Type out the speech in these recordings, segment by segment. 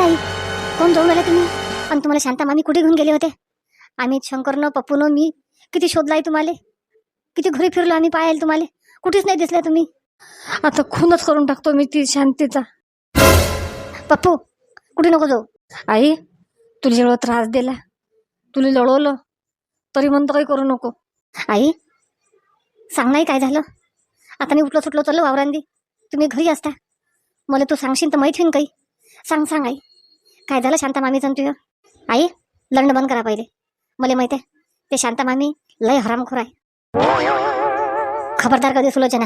झालं आई कोण जाऊन आले तुम्ही? आणि तुम्हाला शांता मामी कुठे घेऊन गेले होते? आम्ही शंकरनं पप्पूनं मी किती शोधलाय तुम्हाला? किती घरी फिरलो आम्ही पाहायला तुम्हाला? कुठेच नाही दिसल्या तुम्ही. आता खूनच करून टाकतो मी ती शांतीचा. पप्पू कुठे नको जाऊ. आई तुला जेवढा त्रास दिला तुला लढवलं तरी म्हणतो काही करू नको. आई सांग नाही काय झालं? आता मी उठलो सुटलो चाललो वावरांदी. तुम्ही घरी असता. मला तू सांगशील तर माहीत होईन काही. सांग सांग आई. काय झालं शांता मामीचं तुझं आई लढणं बंद करा पहिले. मला माहिती आहे ते शांता मामी लय हरामखोर आहे. खबरदार कधी सुलोचना?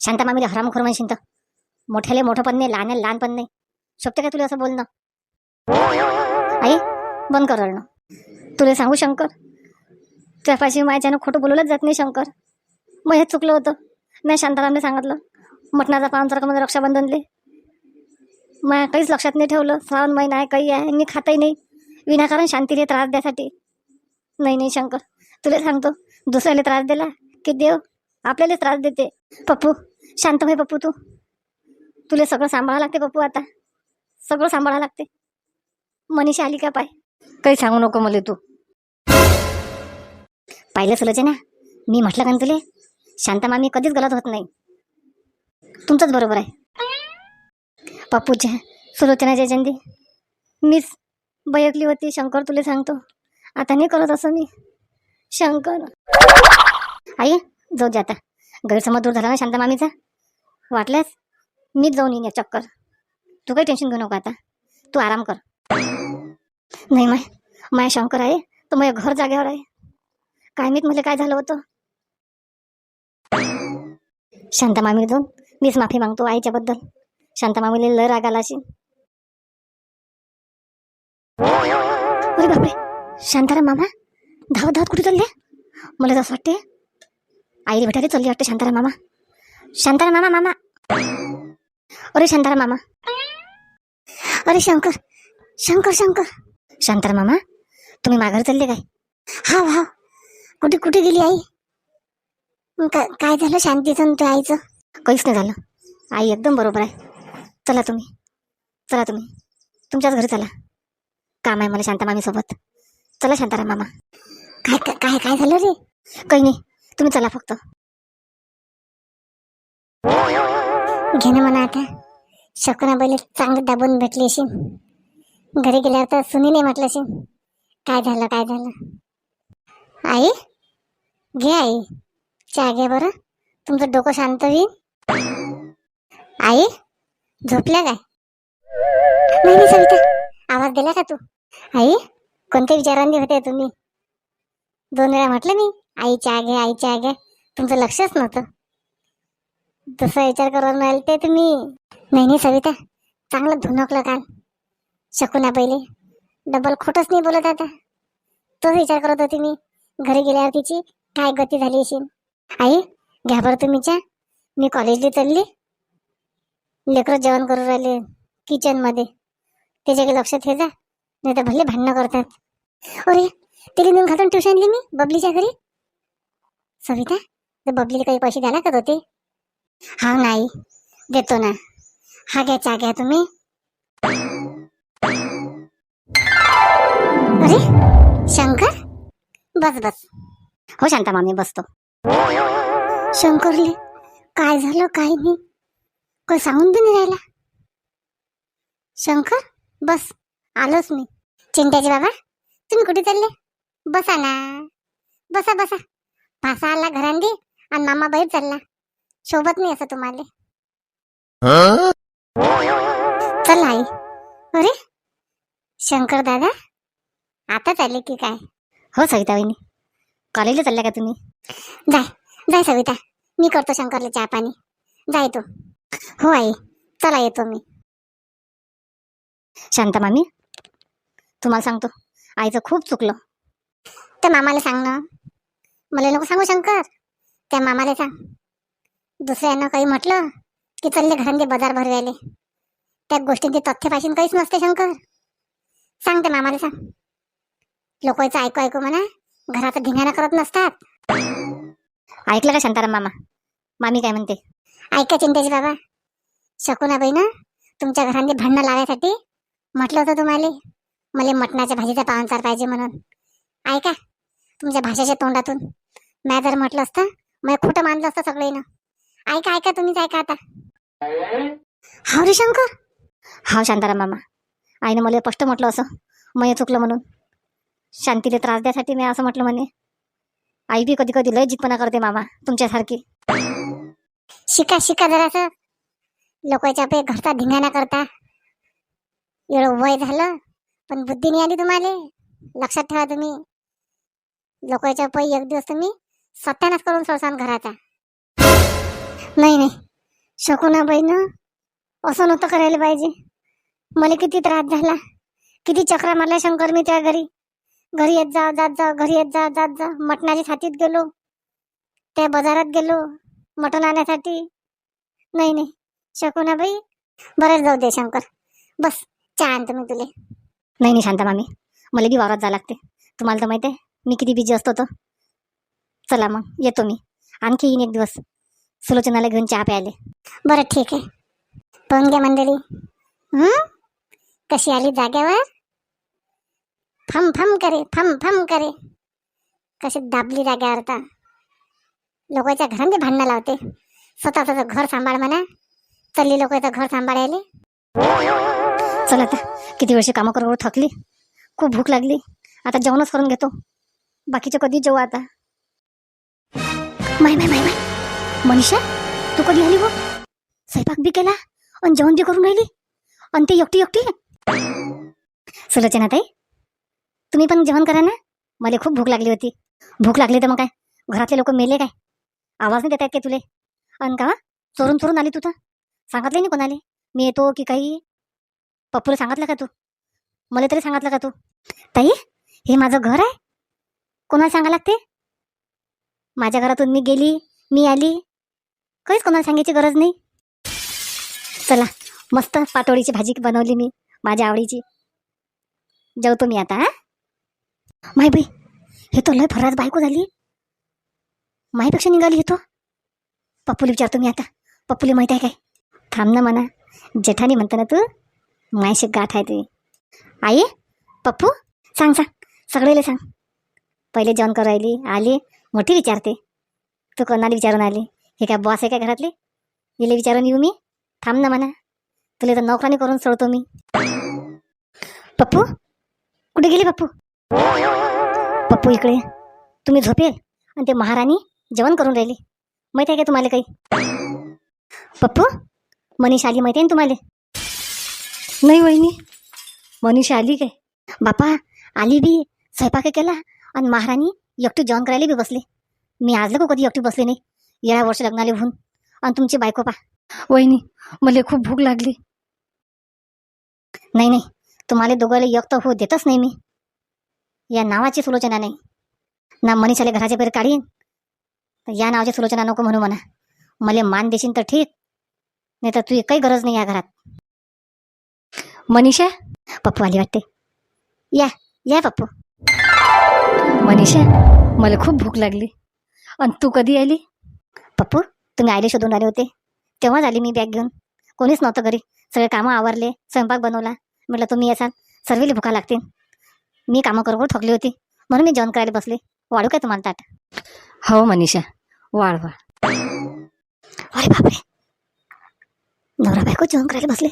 शांता मामीला हरामखोर म्हणशील तर. मोठ्याले मोठं पण नाही लहान लहान पण नाही. शोभते काय तुला असं बोलणं? आई बंद कर रडणं. तुला सांगू शंकर? त्यापाशी माझ्यानं खोटं बोलवलंच जात नाही शंकर. मग हेच चुकलं होतं. मी शांतारामने सांगितलं. मटणाचा पान सारखं म्हणजे रक्षाबंधनले. मा काहीच लक्षात नाही ठेवलं. श्रावण महिना आहे काही आहे. मी खातही नाही. विनाकारण शांतीला त्रास द्यासाठी नाही नाही शंकर. तुला सांगतो दुसऱ्याला त्रास दिला की देव आपल्याला त्रास देते. पप्पू शांत होय पप्पू तू. तुला सगळं सांभाळावं लागते पप्पू आता. सगळं सांभाळावं लागते. मनीषा आली का पाय? काही सांगू नको मला तू. पाहिलं सुलोचे ना? मी म्हटलं का न तुले? शांता मामी कधीच गलत होत नाही. तुमचंच बरोबर आहे. पप्पूच्या सुलोचनाच्या जयचंदी मीच बयकली होती शंकर तुला सांगतो. आता नाही करत असं मी. शंकर. आई जाऊ दे आता. गैरसमज दूर झाला ना शांता मामीचा. वाटल्यास मीच जाऊन येईन या चक्कर. तू काही टेन्शन घेऊ नको आता. तू आराम कर. नाही माय माया शंकर आहे तर माझ्या घर जाग्यावर आहे. काय माहीत मला काय झालं होतं? शांता मामी जाऊन मीच माफी मागतो आईच्याबद्दल. शांता मामीला लय राग आला असेल अरे बापरे. शांताराम मामा. धावत धावत कुठे चालले मला तर असं वाटते. आईला भेटायला चालली वाटते शांताराम मामा. शांताराम मामा मामा. अरे शांताराम मामा. अरे शंकर शंकर शंकर. शांताराम मामा. तुम्ही माघार चालले काय? हा हा कुठे कुठे गेली आई? काय झालं? शांतीचं त्या आईचं? काहीच नाही झालं. आई एकदम बरोबर आहे. चला तुम्ही. चला तुम्ही. तुमच्याच घरी चला. काम आहे मला शांता मामीसोबत चला शांताराम मामा. काय काय काय काय झालं रे? काही नाही. तुम्ही चला फक्त. घे ना म्हणा आता. शकना बैल चांगलं दाबून भेटली अशी घरी गेल्यावर तर सुनीने म्हटलं अशी काय झालं काय झालं? आई? घे आई. चहा घे बरं. तुमचं डोकं शांत होईल. आई? झोपल्या काय? नाही नाही सविता. आवाज दिला का तू? आई कोणत्या विचारांनी होते तुम्ही? दोन वेळा म्हटलं मी आई चहा आईच्या आई चहा तुमचं लक्षच नव्हतं. दुसरा विचार करून राहिले ते तुम्ही. नाही नाही सविता. चांगलं धुनकलं काल शकुना पहिले. डबल खोटच नाही बोलत आता. तोच विचार करत होती मी. घरी गेल्यावर तिची काय गती झाली अशी आई घ्या बरं तुम्ही चहा. मी कॉलेजला चालली. लेकरं जेवण करून राहिले किचनमध्ये. त्याच्याकडे लक्ष ठेवा नाही तर भले भांडणं करतात. अरे तिला नेऊन घालून ट्युशनली मी बबलीच्या घरी. सविता तर बबलीला काही पैसे द्यायला का होते? हा नाही देतो ना. हा घ्या चा घ्या तुम्ही. अरे शंकर? बस बस. हो शांता मामी बसतो. शंकरले काय झालं काय नाही? काही सांगून बी नाही राहिला? शंकर बस आलोच मी. चिंट्याचे बाबा तुम्ही कुठे चालले? बसा ना. बसा बसा. भासा आला घरांदी आणि मामा बाहेर चालला. सोबत नाही असं तुम्हाला. चला आई. अरे शंकर दादा आता चालले की काय? हो सविता वहिनी कॉलेजला चालल्या का तुम्ही? जाय जाय सविता. मी करतो शंकरला चहा पाणी. जाय तू. हो आई चला येतो मी. शांता मामी तुम्हाला सांगतो आईचं खूप चुकलं. त्या मामाला सांग ना. मला नको सांगू शंकर. त्या मामाला सांग. दुसऱ्यानं काही म्हटलं की चालले घरांचे बाजार भरवायले. त्या गोष्टींची तथ्यपाशीन काहीच नसते शंकर. सांग त्या मामाला सांग. लोकांचं ऐकू ऐकू म्हणा घराचं धिंगाणा करत नसतात. ऐकलं का शांताराम मामा? मामी काय म्हणते? ऐका चिंतेश बाबा. शकुना ना तुमच्या घरांनी भांडणं लावायसाठी? म्हटलं होतं तुम्हाला? मला मटणाच्या भाजीचा पाहुणचार पाहिजे म्हणून. ऐका तुमच्या भाषेच्या तोंडातून. मी जर म्हटलं असतं मला खोटं मानलं असतं सगळेनं. ऐका ऐका तुम्हीच ऐका आता. हाव रे शंकर. हा शांताराम मामा. आईनं मला स्पष्ट म्हटलं असं. मय चुकलं म्हणून. शांतीला त्रास द्यासाठी मी असं म्हटलं म्हणे. आई बी कधी कधी लय जितपणा करते मामा तुमच्यासारखी. शिका शिका जरासं. लोकांच्या पे घरचा धिंगाणा करता. एवढं वय झालं पण बुद्धी नाही आली तुम्हाला. लक्षात ठेवा तुम्ही. लोकांच्या पै एक दिवस तुम्ही सत्यानाच करून सोडसान घराचा. नाही नाही. शकुना बहिण असं नव्हतं करायला पाहिजे. मला किती त्रास झाला. किती चक्रा मारल्या शंकर मी त्या घरी. घरी येत जा जात जा घरी येत जा जात जा. मटणाच्या छातीत गेलो. त्या बाजारात गेलो. मटण आणण्यासाठी नाही नाही. शकुना बाई? बरंच जाऊ दे शंकर. बस चहा आणतो मी तुले. नाही नाही शांता मामी. मला बी वावरात जावं लागते. तुम्हाला तर माहिती आहे मी किती बिझी असतो तर. चला मग येतो मी. आणखी येईन एक दिवस. सुलोचनाला घेऊन चहा प्यायले. बरं ठीक आहे. पाहून घ्या मंडळी. हं? कशी आली जाग्यावर फम फम करे फम फम करे. कशी दाबली जाग्यावर तर लोकांच्या घरांमध्ये भांडणं लावते. स्वतःच घर सांभाळ म्हणा. चालली लोकांचं घर सांभाळायले चला आता किती वेळची कामं करून थकली. खूप भूक लागली. आता जेवणच करून घेतो. बाकीचे कधी जेवू आता? माय माय माय माय. मनीषा तू कधी आली हो स्वयंपाक बी केला आणि जेवण बी करून राहिली? आणि ते एकटी एकटी? सुलोचना ताई तुम्ही पण जेवण करा ना. मला खूप भूक लागली होती. भूक लागली तर मग काय? घरातले लोक मेले काय? आवाज नाही देत आहेत काय तुले? अन का चोरून चोरून आली तू तर. सांगितलं नाही कोणाले? मी येतो की काही? पप्पूला सांगितलं का तू? मला तरी सांगितलं का तू? ताई हे माझं घर आहे? कोणाला सांगा लागते? माझ्या घरातून मी गेली मी आली. काहीच कोणाला सांगायची गरज नाही. चला मस्त पातोळीची भाजी बनवली मी माझ्या आवडीची. जेवतो मी आता हा? माय बाई हे तो लय फराज बायको झाली. मायपेक्षा निघाली येतो तो पप्पूला विचारतो मी आता. पप्पूला माहीत आहे काय? थांब ना म्हणा जेठानी म्हणतो ना तू मायशी गाठ आहे ते. आई पप्पू सांग सांग. सगळेले सांग. पहिले जेवण करायली राहिली आली मोठी विचारते. तू कोणाला विचारून आली? हे काय बॉस आहे काय घरातले? गेले विचारून येऊ मी? थांब ना म्हणा तुला तर नोकराने करून सोडतो मी. पप्पू कुठे गेली पप्पू? पप्पू इकडे. तुम्ही झोपेल. आणि ते महाराणी जेवण करून राहिली. माहिती आहे का तुम्हाला काही? पप्पू मनीषा आली माहिती आहे ना तुम्हाला? नाही वहिनी. मनीषा आली काय? बापा आली बी. स्वयंपाक केला आणि महाराणी एकटी जेवण करायला बी बसली. मी आज लोक कधी एकटी बसले नाही. या वर्ष लग्नाला होऊन. आणि तुमची बायको पा वहिनी मला खूप भूक लागली. नाही नाही. तुम्हाला दोघांना एक तर होऊ देतच नाही मी. या नावाची सुलोचना नाही. ना मनीषाला घराच्या बाहेर काढीन तर या नावाची सुलोचना नको म्हणू म्हणा. मला मान देशील तर ठीक नाही तर तुझी काही गरज नाही या घरात. मनीषा पप्पू आली वाटते. या या पप्पू. मनीषा मला खूप भूक लागली. आणि तू कधी आली? पप्पू तुम्ही आयले शोधून आले होते. तेव्हाच आली मी बॅग घेऊन. कोणीच नव्हतं घरी. सगळे कामं आवरले स्वयंपाक बनवला. म्हटलं तुम्ही येसाल सर्वीला भुका लागतील. मी कामं करून थकली होती. म्हणून मी जेवण करायला बसले. वाढू काय तुम्हाला ताट? हो मनीषा. वाळवा अरे बापरे. नवरा बायको जेवण करायला बसले.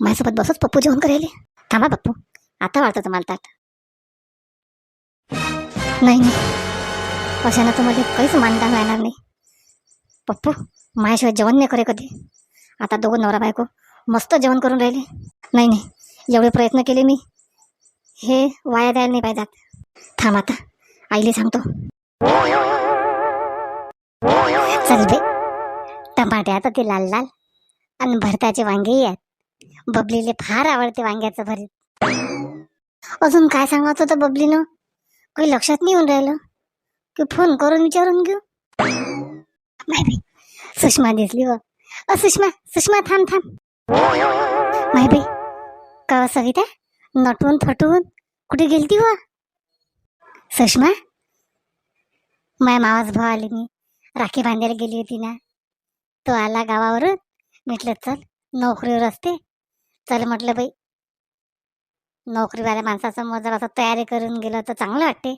माझ्यासोबत बसच पप्पू जेवण करायले. थांबा पप्पू. आता वाढतं तुम्हाला ताट. नाही नाही. अशानं तर काहीच मानदान राहणार नाही. पप्पू माझ्याशिवाय जेवण नाही करे कधी. आता दोघं नवरा बायको मस्त जेवण करून राहिले. नाही नाही. एवढे प्रयत्न केले मी. हे वाया द्यायला नाही पाहिजे. थांब आता. आईले सांगतो. चल टमाटे आता ते लाल लाल. आणि भरताचे वांगे आहेत बबलीले फार आवडते वांग्याचं भरीत. अजून काय सांगायचं होतं बबलीनं? काही लक्षात नाही येऊन राहिलं. की फोन करून विचारून घेऊ. माहिती सुषमा दिसली व अ सुषमा सुषमा थांब थांब. माहिती का हो सविता? नटवून फटवून कुठे गेलती व? सुषमा? माय मावाच भाव आली मी राखी बांधायला गेली होती ना. तो आला गावावरून म्हटलं चल नोकरीवर असते. चल म्हटलं बाई नोकरीवाल्या माणसाचं मग जर असं तयारी करून गेलं तर चांगलं वाटते.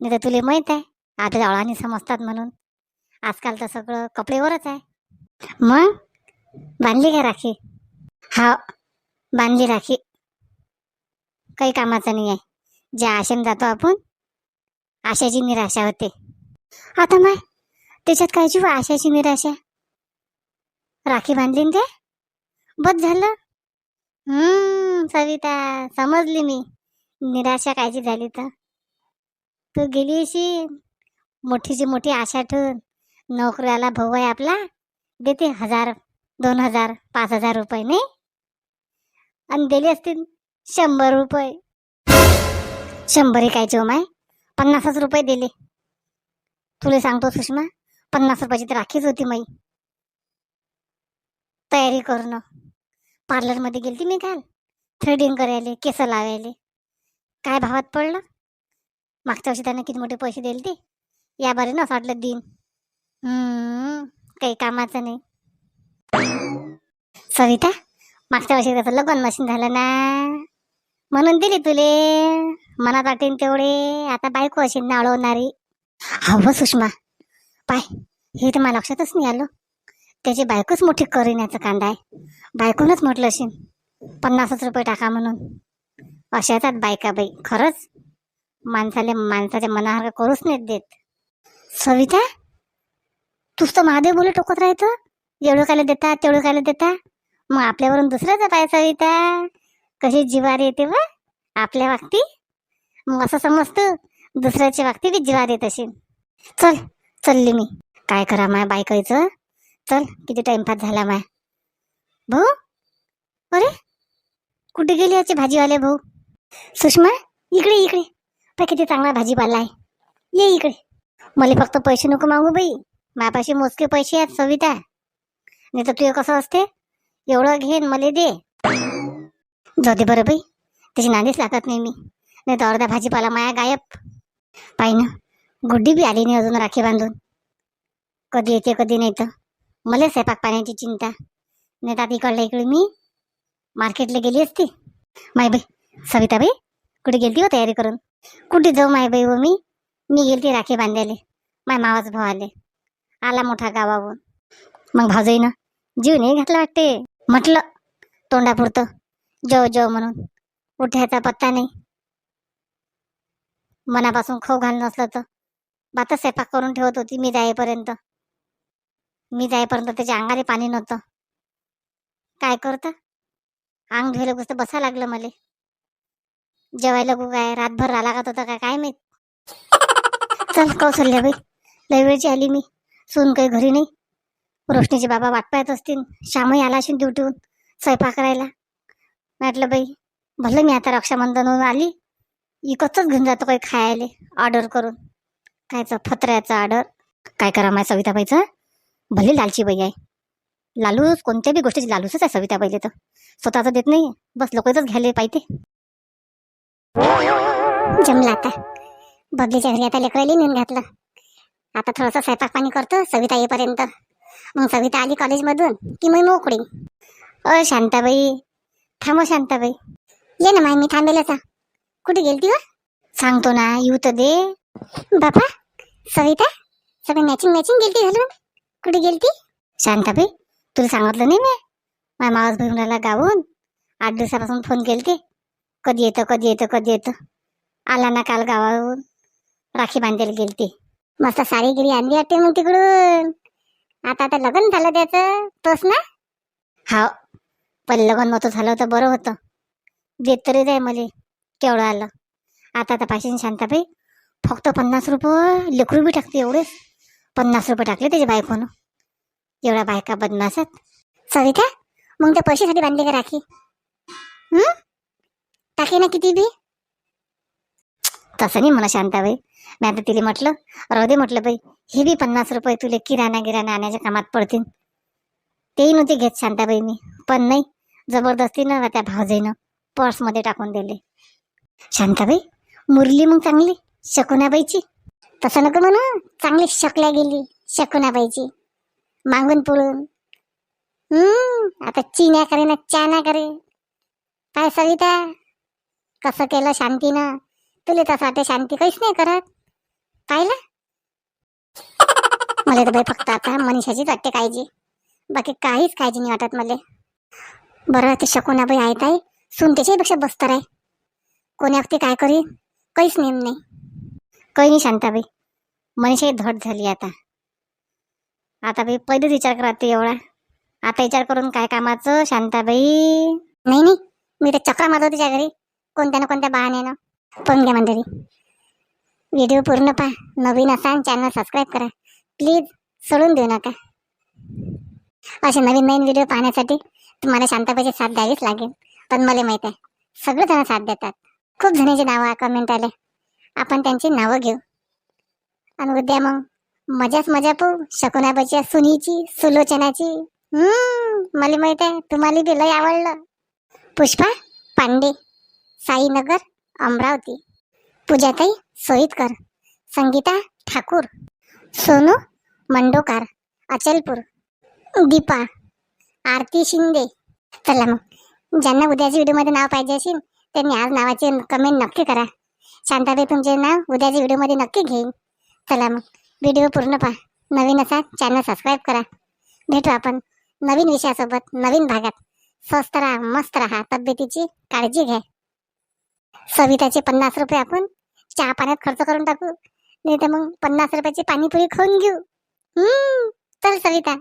नाही तर तुला माहीत आहे आता अळानी समजतात म्हणून. आजकाल तर सगळं कपडेवरच आहे. मग? बांधली का राखी? हा बांधली राखी. काही कामाचं नाही आहे. ज्या आशेने जातो आपण आशाची निराशा होते. आता माय त्याच्यात काय जीव आशाची निराशा? राखी बांधली ते? बस झालं. हम्म सविता समजली मी. निराशा कायची झाली तर? तू गेली अशी? मोठीची मोठी आशा ठेवून नोकऱ्याला भाऊ आहे आपला. देते हजार दोन हजार पाच हजार रुपये नाही? आणि दिले असतील शंभर रुपये. शंभर काय जो माय? पन्नासच रुपये दिले. तुला सांगतो सुषमा पन्नास रुपयाची तर राखीच होती माई. तयारी करणं. पार्लरमध्ये गेलती मी काल. थ्रेडिंग करायले केस लावायले. काय भावात पडलं? मागच्या वर्षी त्यानं किती मोठे पैसे दिले ते या बरे ना असं वाटलं दिन. काही कामाचं नाही. सविता मागच्या वर्षी त्याचं लग्न मशीन झालं ना? म्हणून दिली तुले. मनात वाटेन तेवढे. आता बायको अशी नाळवणारी. हवं सुषमा पाय. हे तर मला लक्षातच नाही आलं. त्याची बायकोच मोठी करण्याचं कांदा आहे. बायकोनच म्हटलं असेल पन्नासच रुपये टाका म्हणून. अशा येतात बायका बाई. खरंच? माणसाले माणसाच्या मनासारखं करूच नाहीत देत. सविता? तूच तर महादेव बोले टोकत राहायचं एवढं कायला देता तेवढं कायला देता. मग आपल्यावरून दुसऱ्याचा पाय सविता. कशी जिवार येते व आपल्या वागती. मग असं समजतं दुसऱ्याची वागती बी जिवार येत असेल. चल. चलली मी. काय करा माय बायकायचं? चल किती टाइमपास झाला माय. भाऊ? अरे कुठे गेली याचे भाजीवाले भाऊ? सुषमा इकडे इकडे. पाय किती चांगला भाजीपाला आहे. ये इकडे. मला फक्त पैसे नको मागू बाई. मायापाशी मोजके पैसे आहेत सविता. नाही तर तुझं कसं असते? एवढं घेन मला दे. जाऊ दे बरं बाई. त्याची नांदीच लागत नाही मी. नाही तर अर्धा भाजीपाला माया गायब. पाय ना गुड्डी बी आली नाही अजून राखी बांधून. कधी येते कधी नाही तर. मला स्वयंपाक पाण्याची चिंता. नाही तर आता इकडल्या इकडे मी मार्केटला गेली असती. मायबाई सविताबाई कुठे गेलती हो तयारी करून? कुठे जाऊ मायबाई व हो मी? मी गेलती राखी बांधायला. माय मावाच भाऊ आले. आला मोठा गावावरून मग भाऊजाईनं जीव नाही घातला वाटते. म्हटलं तोंडापुरतं. जव जव म्हणून. उठ्याचा पत्ता नाही. मनापासून खाऊ घालणं असलं तर. बातच स्वयंपाक करून ठेवत होती मी जाईपर्यंत. मी जाईपर्यंत त्याच्या अंगाने पाणी नव्हतं. काय करतं? अंग धुवायला गोष्ट बसा लागलं मला. जेवायला गो काय रातभर राहा लागत होता काय काय माहीत? चल कौशल्या बाई लय वेळची आली मी. सून काही घरी नाही. रोशनीचे बाबा वाट पाहत असतील. श्यामही आला असेल ड्युटीहून स्वयंपाक करायला. म्हटलं बाई भलं मी आता रक्षाबंधनहून आली. इकतच घेऊन जातो काही खायला ऑर्डर करून. कायचं फत्र्याचं ऑर्डर काय करा माय सविताबाईचं? भले लालची बाई आहे. लालूच कोणत्या बी गोष्टीची लालूसच आहे सविताबाईले तर. स्वतःचं देत नाही बस लोकच घ्यायला पाहिजे. जमला आता. बदलीच्या घरी आता लेकरायला नेऊन घातलं. आता थोडंसं स्वयंपाक पाणी करतो सविता येईपर्यंत. मग सविता आली कॉलेजमधून की मी मोकळी. अ शांताबाई. थांब शांताबाई. ये ना माय मी थांबेलच कुठे गेलती व सांगतो ना येऊ तर दे. बापा सविता सगळं मॅचिंग मॅचिंग गेलती घालून कुठे गेलती? शांताबाई तुला सांगितलं नाही मी. माझ्या मावस बहिणीला गावून आठ दिवसापासून फोन केलते. कधी येतं कधी येतं कधी येतं. आला ना काल गावाहून. राखी बांधायला गेलती. मस्त साडी गिरी आणली वाटते मग तिकडून. आता आता लग्न झालं त्याचं. तोच ना? हा. पण लग्न नव्हतं झालं तर बरं होतं. देत तरी जाय मला. केवढं आलं. आता आता पाहिजे शांताबाई. फक्त पन्नास रुपये लेकरू बी टाकते एवढे पन्नास रुपये टाकले त्याच्या बायकोनं. एवढ्या बायका बदमाशात. सविता मग त्या पैशासाठी बांधली का राखी? हं? टाके ना किती बी? तसं नाही म्हणा शांताबाई. मी आता तिला म्हटलं राहू दे म्हटलं बाई हे बी पन्नास रुपये तुले किराणा गिराणा आणायच्या कामात पडतील. तेही नव्हते घेत शांताबाई मी. पण नाही जबरदस्तीनं त्या भावजाईनं पर्समध्ये टाकून दिले. शांताबाई मुरली मग चांगली? शकुनाबाईची? तसं नको म्हणू. चांगली शकल्या गेली शकुनाबाईची. मागून पुढून हम्म आता चिन्या करे ना चाना करे. काय सविता? कसं केलं शांतीनं? तुला तसं वाटते शांती काहीच नाही करत. पाहिलं? मला तर बाई फक्त आता मनीषाचीच वाटते काळजी. बाकी काहीच काळजी नाही वाटत मला. बरं ते शकुनाबाई आहेत आहे सुनतेच्याही पेक्षा बस्तर आहे. कोण्या काय करी काहीच नेम नाही. काही नाही शांताबाई. मनीषाही धड झाली आता. आता बाई पहिलेच विचार करते एवढा. आता विचार करून काय कामाचं शांताबाई? नाही नाही. मी तर चक्रा मारतो तिच्या घरी. कोणत्या ना कोणत्या बहाण्यानं. पण घ्या मंडळी. व्हिडिओ पूर्ण पहा. नवीन असाल चॅनल सबस्क्राईब करा. प्लीज सोडून देऊ नका. असे नवीन नवीन व्हिडिओ पाहण्यासाठी तुम्हाला शांताबाईची साथ द्यावीच लागेल. पण मला माहीत आहे सगळेजण साथ देतात. खूप जणांची नावं कमेंट आले. आपण त्यांची नावं घेऊ. आणि उद्या मग मजाच मजा पाहू. शकुनाबाईच्या सुनीची सुलोचनाची. हम्म मला माहीत आहे तुम्हाला बी लय आवडलं. पुष्पा पांडे साईनगर अमरावती. पूजाताई सोईतकर संगीता ठाकूर. सोनू मंडोकार. अचलपूर. दीपा आरती शिंदे. चला मग. ज्यांना उद्याच्या व्हिडिओमध्ये नाव पाहिजे असेल त्यांनी आज नावाचे कमेंट नक्की करा. शांताबाई तुमचे नाव उद्याच्या व्हिडिओमध्ये नक्की घेईन. चला मग. व्हिडिओ पूर्ण पहा. नवीन असा चॅनल सबस्क्राईब करा. भेटू आपण नवीन विषयासोबत नवीन भागात. स्वस्त राहा मस्त राहा. तब्येतीची काळजी घ्या. सविताचे पन्नास रुपये आपण चहा पाण्यात खर्च करून टाकू. नाही तर मग पन्नास रुपयाची पाणीपुरी खाऊन घेऊ. हम्म चल सविता.